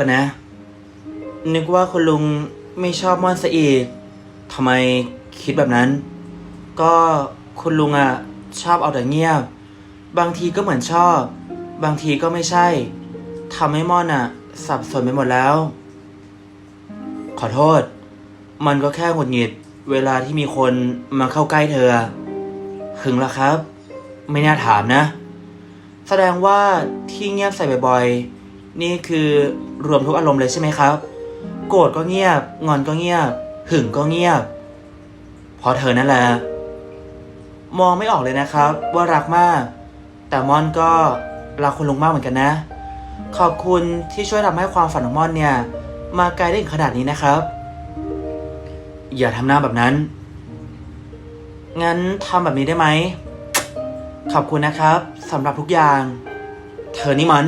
กันนะ นึกว่าคุณลุงไม่ชอบม่อนซะอีกทำไมคิดแบบนั้น ก็คุณลุงอะชอบเอาแต่เงียบ บางทีก็เหมือนชอบ บางทีก็ไม่ใช่ทำให้ม่อนอะสับสนไปหมดแล้ว ขอโทษ มันก็แค่หงุดหงิดเวลาที่มีคนมาเข้าใกล้เธอหึงละครับ ไม่น่าถามนะ แสดงว่าที่เงียบใส่บ่อยๆ นี่คือรวมทุกอารมณ์เลยใช่ไหมครับ โกรธก็เงียบ งอนก็เงียบ หึงก็เงียบพราะเธอนั่นแหละ มองไม่ออกเลยนะครับ ว่ารักมาก แต่มอนก็รักคุณลุงมากเหมือนกันนะ ขอบคุณที่ช่วยทำให้ความฝันของมอนเนี่ย มาไกลได้ถึงขนาดนี้นะครับ อย่าทำหน้าแบบนั้น งั้นทำแบบนี้ได้ไหม ขอบคุณนะครับสำหรับทุกอย่าง เธอนี่มัน